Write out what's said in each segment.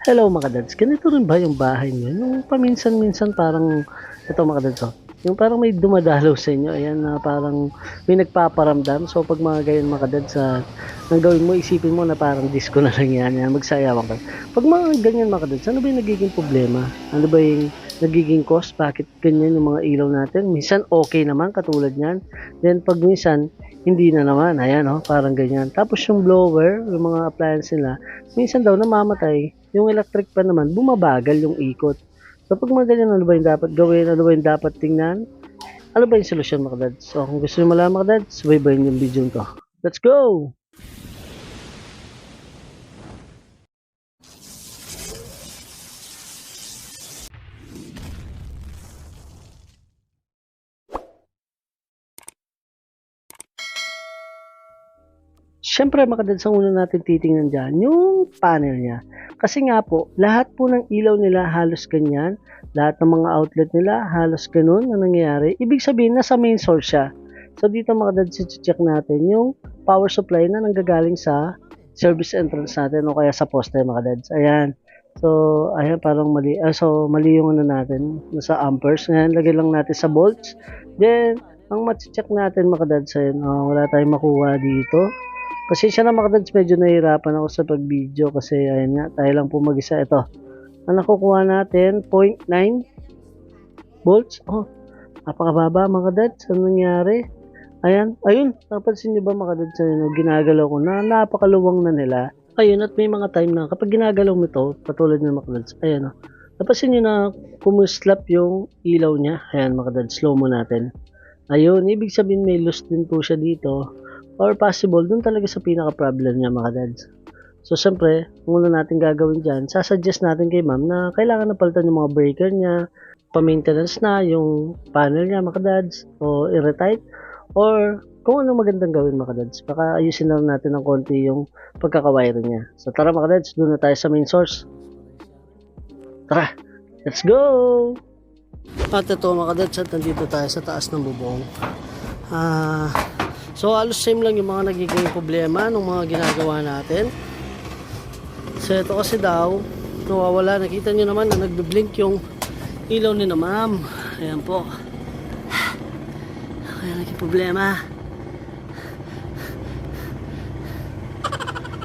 Hello mga dads, ganito rin ba yung bahay niyo? Yung paminsan-minsan parang, ito mga dads oh, yung parang may dumadalaw sa inyo, ayan na parang may nagpaparamdam. So pag mga ganyan mga dads, ah, ang gawin mo, isipin mo na parang disco na lang yan, yan magsayawan ka. Pag mga ganyan mga dads, ano ba yung nagiging problema? Ano ba yung nagiging cause? Bakit ganyan yung mga ilaw natin? Minsan okay naman, katulad yan. Then pag minsan, hindi na naman, ayan oh, parang ganyan. Tapos yung blower, yung mga appliance nila, minsan daw namamatay, yung electric pa naman, bumabagal yung ikot. So pag mga ganyan, ano ba yung dapat gawin? Ano ba yung dapat tingnan? Ano ba yung solusyon mga dads? So kung gusto nyo malaman mga dads, subaybayin yung video to. Let's go! Siyempre mga dads, ang una natin titingnan dyan, yung panel niya. Kasi nga po, lahat po ng ilaw nila halos ganyan. Lahat ng mga outlet nila halos ganun ang nangyayari. Ibig sabihin, nasa main source siya. So dito dads, check natin yung power supply na nanggagaling sa service entrance natin o kaya sa poste mga dads. Ayan. So, ayan parang mali. Ah, so, mali yung ano natin. Nasa amperes. Ayan, lagay lang natin sa volts. Then, ang check natin mga dads, ayan, oh, wala tayong makuha dito. Pasensya na mga dads, medyo nahihirapan ako sa pag-video kasi ayun nga, tayo lang po mag-isa. Ito, ang nakukuha natin, 0.9 volts. Oh, napakababa mga dads. Ano nangyari? Ayan, ayun, napansin niyo ba mga dads, ayun, ginagalaw ko na napakaluwang na nila. Ayun, at may mga time na kapag ginagalaw mo ito, patulad ng mga dads, ayan oh, napansin niyo na kumuslap yung ilaw niya. Ayan mga dads, slow mo natin. Ayun, ibig sabihin may loose din po siya dito or possible dun talaga sa pinaka-problem niya mga dads. So, syempre, ang una natin gagawin dyan, sasuggest natin kay ma'am na kailangan na palitan yung mga breaker niya, pa-maintenance na yung panel niya mga dads, o i-retight, or kung ano magandang gawin mga dads. Baka ayusin na natin ng konti yung pagkakawiring niya. So, tara mga dads, doon na tayo sa main source. Tara, let's go! At ito mga dads, at nandito tayo sa taas ng bubong. Ah... So halos same lang yung mga nagiging problema ng mga ginagawa natin. So ito kasi daw, nawawala. Nakita nyo naman na nagbe-blink yung ilaw ni na ma'am. Ayan po. Ayan naging problema.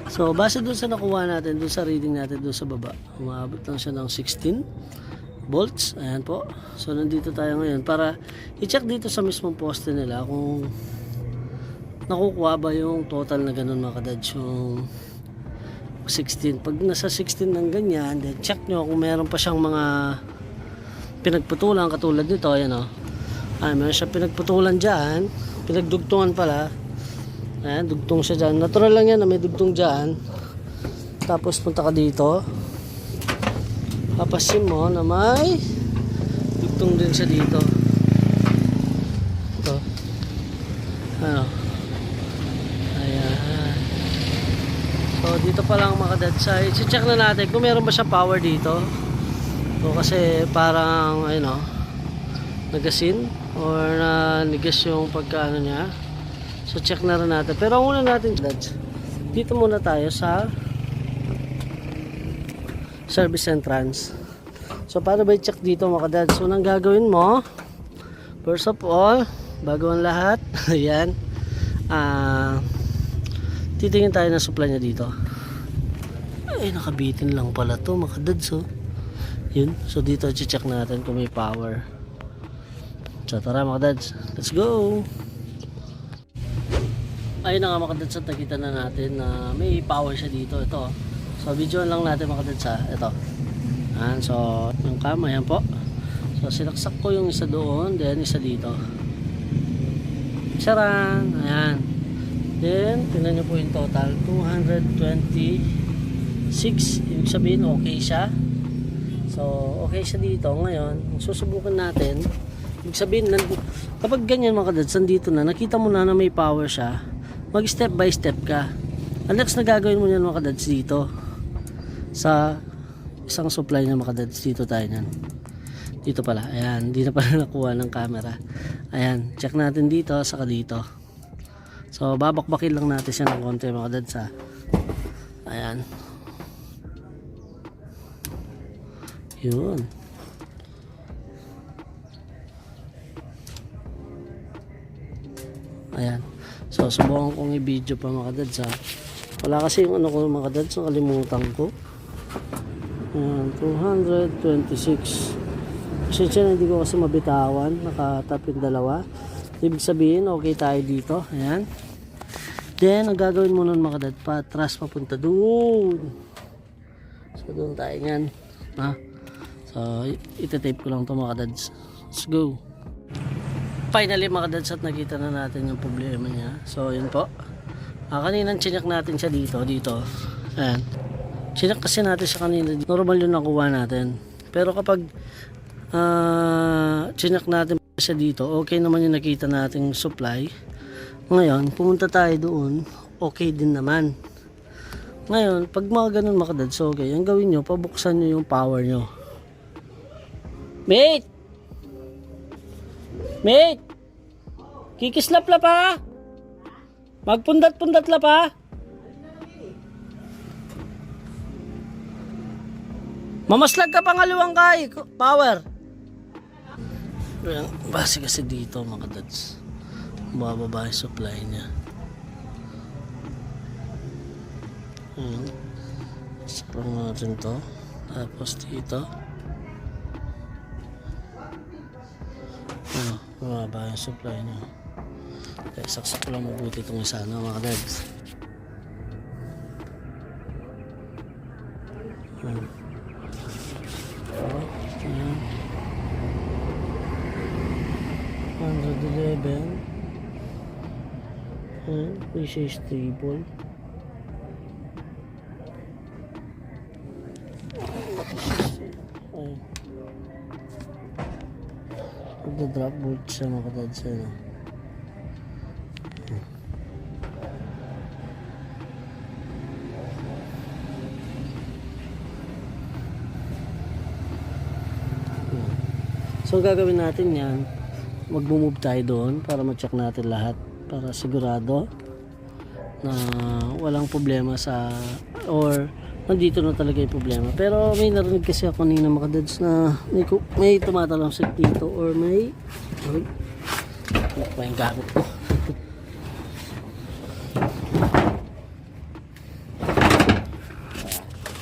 So base dun sa nakuha natin, dun sa reading natin dun sa baba, umabot lang siya ng 16 volts. Ayan po. So nandito tayo ngayon para i-check dito sa mismong poste nila kung nakukuha ba yung total na ganun mga kadads yung 16 pag nasa 16 ng ganyan then check nyo kung meron pa siyang mga pinagputulan katulad nito ayan o ay meron siya pinagputulan dyan. Pinagdugtungan pala. Ayan dugtong siya dyan. Natural lang yan na may dugtong dyan. Tapos punta ka dito. Papasin mo na may dugtong din siya dito. Ito. Ano Ayan. So, dito pa lang mga kadadsay. I-check na natin kung meron ba siya power dito. So, kasi parang, ayun o, nagasin or na nigas yung pagkaano niya. So, check na rin natin. Pero una natin, dads, dito muna tayo sa service entrance. So, para ba i-check dito mga kadads? So, nang gagawin mo, first of all, bago ang lahat, ayan, ah, titingin tayo ng supply niya dito ay nakabitin lang pala to mga dads oh. yun so dito check natin kung may power. So tara mga let's go! Ayun na nga mga nakita na natin na may power siya dito. Ito so video lang natin mga ha. Ito. Ayan, so yung cam ayan po. So sinaksak ko yung isa doon then isa dito. Charan! Ayan. Then, tingnan nyo po yung total. 226. Ibig sabihin, okay siya. So, okay siya dito. Ngayon, susubukan natin. Ibig sabihin, kapag ganyan mga kadads, nandito na, nakita mo na na may power siya, mag step by step ka. Ang next na gagawin mo yan mga kadads dito, sa isang supply na mga kadads, dito tayo yan. Dito pala, ayan, na pala nakuha ng camera. Ayan, check natin dito, saka dito. So, babakbakin lang natin siya ng konti mga dads ha. Ayan. Yun. Ayan. So, subukan kong i-video pa mga kadads ha. Wala kasi yung ano ko mga kadads, nakalimutan ko. Ayan, 226. Pasensya na hindi ko kasi mabitawan. Nakatap yung dalawa. Ibig sabihin, okay tayo dito. Ayan. Then, ang gagawin mo nun mga kadad, patras papunta doon. So, doon tayo yan. Ha? So, itatape ko lang to mga kadads. Let's go. Finally mga kadads at nakita na natin yung problema niya. So, yun po. Ah, kaninang chinak natin siya dito, dito. Ayan. Chinak kasi natin siya kanina. Normal yung nakuha natin. Pero kapag ah, chinak natin siya dito, okay naman yung nakita nating supply. Ngayon, pumunta tayo doon, okay din naman. Ngayon, pag mga ganun makadads, okay, ang gawin nyo, pabuksan nyo yung power nyo. Mate! Mate! Kikislap-lap ha! Magpundat-pundat lap ha! Mamaslag ka pangaluwang kay, power! Base kasi dito mga dads. Bababa yung supply niya. Ayan. Saklang natin to. Tapos dito. Bumaba yung supply niya. Kaya saksak ko lang mabuti itong isa na mga. Ayan. Oh, ayan. 111 Ayan, may siya Magda-drop bolt siya mga kadads ano. So gagawin natin yan Magbo-move tayo doon para ma-check natin lahat para sigurado na walang problema sa or nandito na talaga yung problema pero may narinig kasi ako kanina mga dads na may, may tumatalong dito or may ay, ano pa yung gamit ko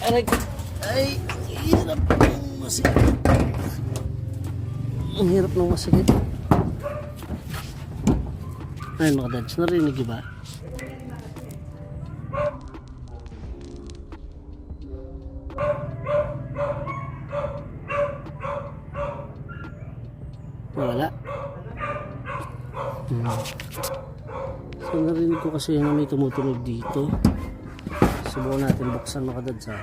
Aray, ay, hirap ng masikip. Ang hirap ng masikip. Ay mga dads, narinig ba? Wala. Hmm. So narinig ko kasi na may tumutunog dito. Subukan natin buksan mga dads ha.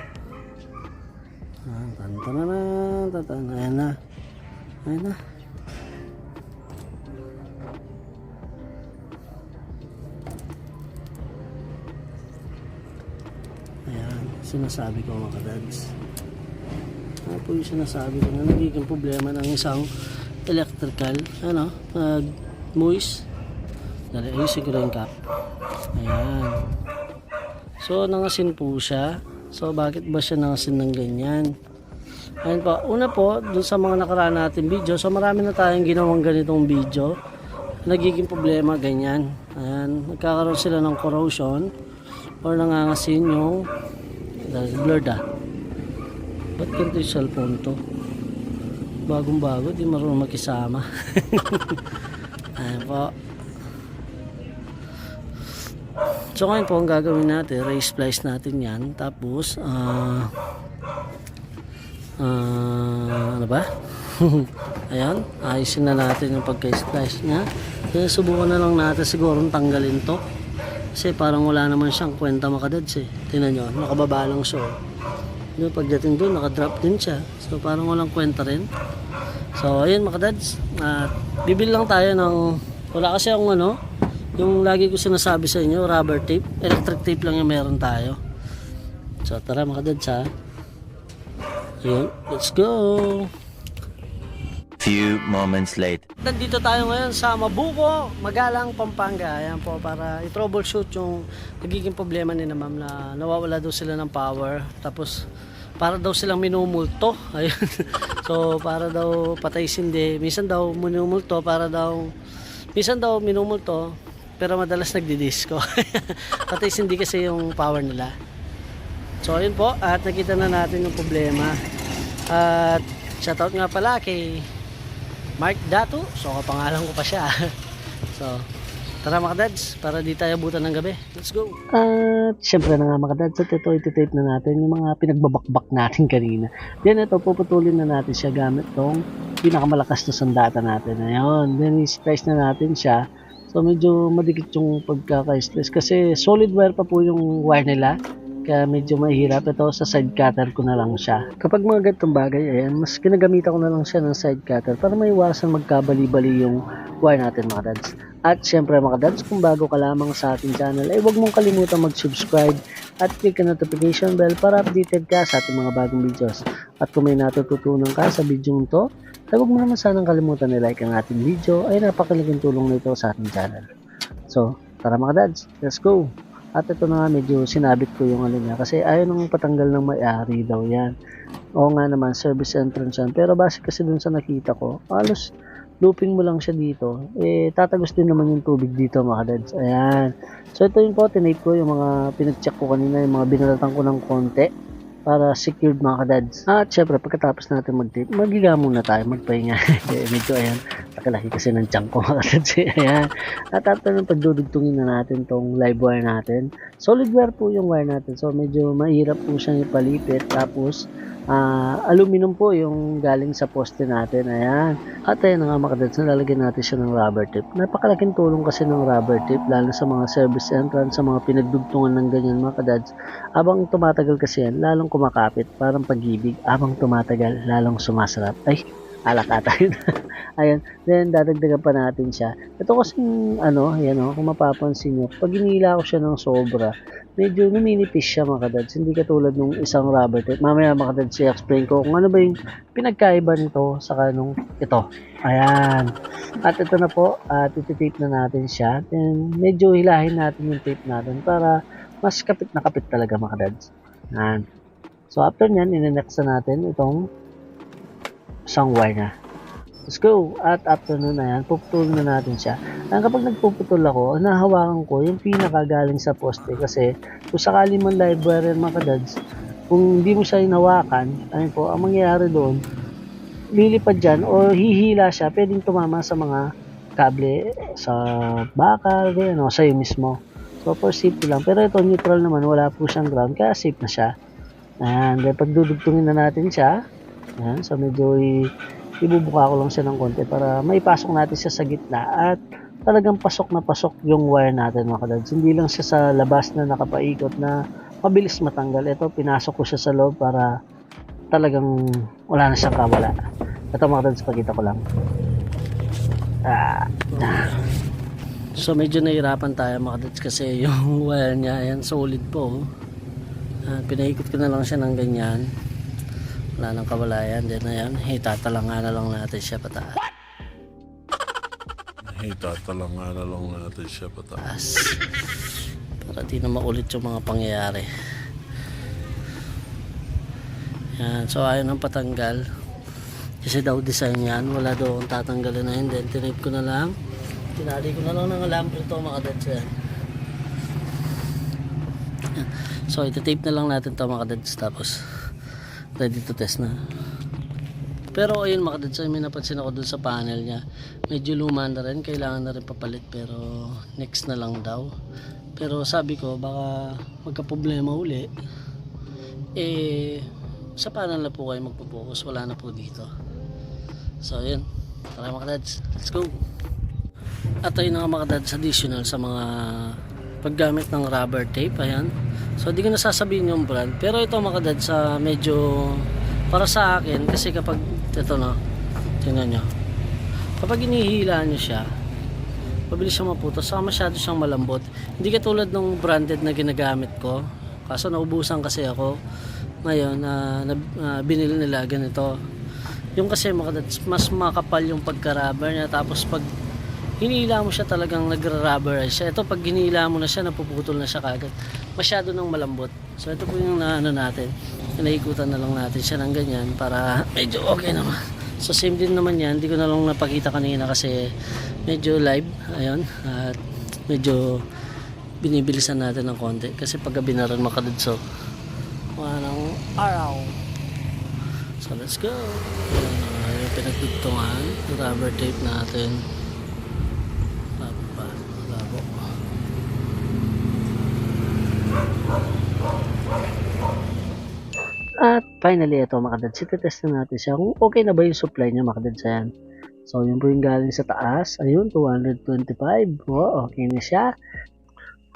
Ah, tantananan, tantananan. Ayan na. Ayan na. Ayan, sinasabi ko mga. Ano po yung sinasabi ko na nagiging problema ng isang electrical, ano, pag moist. Dali, ayusin ko lang yung cap. Ayan. So, nangasin po siya. So, bakit ba siya nangasin ng ganyan? Ayan po. Una po, dun sa mga nakaraan natin video, so marami na tayong ginawang ganitong video. Nagiging problema, ganyan. Ayan, nagkakaroon sila ng corrosion or nangangasin yung dahil blurred ah. Ba't ganito yung cellphone to? Bagong bago, di marunong makisama. Ayan po. So ngayon po ang gagawin natin, raise splice natin yan. Tapos, ah, ah, ano ba? Ayan, ayusin na natin yung pagka-splice niya. Kaya subukan na lang natin siguro tanggalin to. Kasi parang wala naman siyang kwenta makadads eh. Tingnan nyo, nakababa lang siya. Yung pagdating doon, nakadrop din siya. So parang walang kwenta rin. So ayun makadads, at bibili lang tayo ng, wala kasi akong ano, yung lagi ko sinasabi sa inyo, rubber tape. Electric tape lang yung meron tayo. So tara makadads ha. Ayun, let's go! Few moments later. Nandito tayo ngayon sa Mabuko, Magalang, Pampanga. Ayan po, para i-troubleshoot yung nagiging problema ni na ma'am na nawawala daw sila ng power. Tapos, para daw silang minumulto. Ayun. so, para daw patay sindi. Minsan daw minumulto para daw minsan daw minumulto pero madalas nagdi-disco. patay sindi kasi yung power nila. So, ayun po. At nakita na natin yung problema. At shoutout nga pala kay Mark Dato. So, kapangalan ko pa siya. so, tara mga dads, para di tayo butan ng gabi. Let's go! At syempre na nga mga dads, at ito iti-tape na natin yung mga pinagbabakbak natin kanina. Then ito, puputulin na natin siya gamit tong pinakamalakas na sandata natin. Ayun, then i-splice na natin siya. So medyo madikit yung pagkaka-splice kasi solid wire pa po yung wire nila. Kaya medyo mahirap. Ito sa side cutter ko na lang siya. Kapag mga ganitong bagay, ayan, mas kinagamitan ko na lang siya ng side cutter para maiwasan magkabali-bali yung wire natin mga dads. At syempre mga dads, kung bago ka lamang sa ating channel, ay huwag mong kalimutan mag-subscribe at click ang notification bell para updated ka sa ating mga bagong videos. At kung may natututunan ka sa video to, ay huwag mo naman sanang kalimutan na-like ang ating video ay napakalaking tulong nito sa ating channel. So, tara mga dads, let's go! At ito na nga, medyo sinabit ko yung ano niya kasi ayaw nang patanggal ng may-ari daw yan. Oo nga naman, service entrance yan. Pero base kasi dun sa nakita ko, halos looping mo lang siya dito, eh tatagos din naman yung tubig dito mga dads. Ayan. So ito yung po, tinape ko yung mga pinag-check ko kanina, yung mga binalatan ko ng konti para secured mga kadads. At syempre, pagkatapos natin mag-tape, magiga muna tayo, magpahinga. Eh, Medyo ayan, nakalaki kasi ng chunk ko mga kadads. eh. Ayan. At after nung pagdudugtungin na natin tong live wire natin, solid wire po yung wire natin. So medyo mahirap po siyang ipalipit. Tapos, ah, aluminum po yung galing sa poste natin. Ayan. At ayan nga mga kadads, nalalagyan natin siya ng rubber tape. Napakalaking tulong kasi ng rubber tape, lalo sa mga service entrance, sa mga pinagdugtungan ng ganyan mga kadads. Abang tumatagal kasi yan, lalong kumakapit, parang pag-ibig. Abang tumatagal, lalong sumasarap. Ay, alak ata yun. Ayan, then dadagdagan pa natin siya. Ito kasi, ano, ayan o, kung mapapansin nyo, pag inila ko siya ng sobra, medyo numinipis siya mga kadads. Hindi katulad nung isang rubber tape. Mamaya mga kadads, i-explain ko kung ano ba yung pinagkaiba nito sa kanong ito. Ayan. At ito na po, at ititape na natin siya. Then, medyo hilahin natin yung tape natin para mas kapit na kapit talaga mga dads. Yan. So after nyan, ininext na natin itong wire na. Let's go! At after nun na yan, puputulin na natin siya. Ang kapag nagpuputol ako, nahawakan ko yung pinakagaling sa poste kasi kung sakali man yan mga kadads, kung hindi mo siya hinawakan, ayun po, ang mangyayari doon, lilipad dyan o hihila siya, pwedeng tumama sa mga kable sa bakal, ganyan, o sa'yo mismo. So, for safety lang. Pero ito, neutral naman. Wala po siyang ground. Kaya safe na siya. Ayan. Then, pagdudugtungin na natin siya. Ayan. So, medyo i- ibubuka ko lang siya ng konti para maipasok natin siya sa gitna. At talagang pasok na pasok yung wire natin mga kadads. Hindi lang siya sa labas na nakapaikot na mabilis matanggal. Ito, pinasok ko siya sa loob para talagang wala na siyang kawala. Ito mga kadads, pakita ko lang. Ah, ah. So medyo nahirapan tayo mga kadads kasi yung wire niya ayan solid po. Uh, pinaikot ko na lang siya ng ganyan. Wala nang kawalayan. Then ayan, itatalanga na lang natin siya pataas. Itatalanga na lang natin siya pataas. Para di na maulit yung mga pangyayari. Yan, so ayaw nang patanggal. Kasi daw design yan, wala daw akong tatanggalin na yun. Then tinape ko na lang. Tinali ko na lang ng alambre to mga dads yan. Yan. So iti-tape na lang natin to mga dads tapos ready to test na. Pero ayun mga dads, ay may napansin ako dun sa panel niya. Medyo luma na rin, kailangan na rin papalit pero next na lang daw. Pero sabi ko baka magka-problema uli. Eh sa panel na po kayo magpo-focus, wala na po dito. So ayun, tara mga dads, let's go! At ayun nga mga dads, additional sa mga paggamit ng rubber tape, ayan. So di ko nasasabihin yung brand, pero ito mga dads, sa medyo para sa akin, kasi kapag, ito na, tingnan nyo. Kapag inihila nyo siya, mabilis siyang maputos, saka masyado siyang malambot. Hindi katulad ng branded na ginagamit ko, kaso naubusan kasi ako ngayon na na binili nila ganito. Yung kasi mga dads, mas makapal yung pagka-rubber niya, tapos pag hinila mo siya talagang nagra-rubberize siya. Ito pag hinila mo na siya, napuputol na siya kagad. Masyado nang malambot. So ito po yung naano natin. Pinaikutan na lang natin siya ng ganyan para medyo okay naman. So same din naman yan. Hindi ko na lang napakita kanina kasi medyo live. Ayun. At medyo binibilisan natin ng konti. Kasi pag gabi na rin makadudso. Wala nang araw. So let's go. Ayan, yung pinagdugtungan. Rubber tape natin. Labo pa. Labo. At finally, ito mga dads, test na natin siya kung okay na ba yung supply niya mga dads yan. So, yun po yung galing sa taas. Ayun, 225. Wow, okay na siya.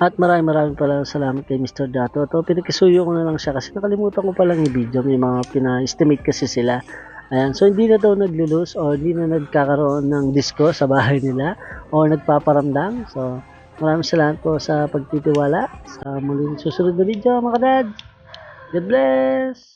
At maraming maraming pala salamat kay Mr. Dato. Ito, pinakisuyo ko na lang siya kasi nakalimutan ko palang i-video. May mga pina-estimate kasi sila. Ayan, so hindi na daw naglulus o hindi na nagkakaroon ng disco sa bahay nila o nagpaparamdam. So, maraming salamat po sa pagtitiwala sa muling susunod na video mga dads. God bless!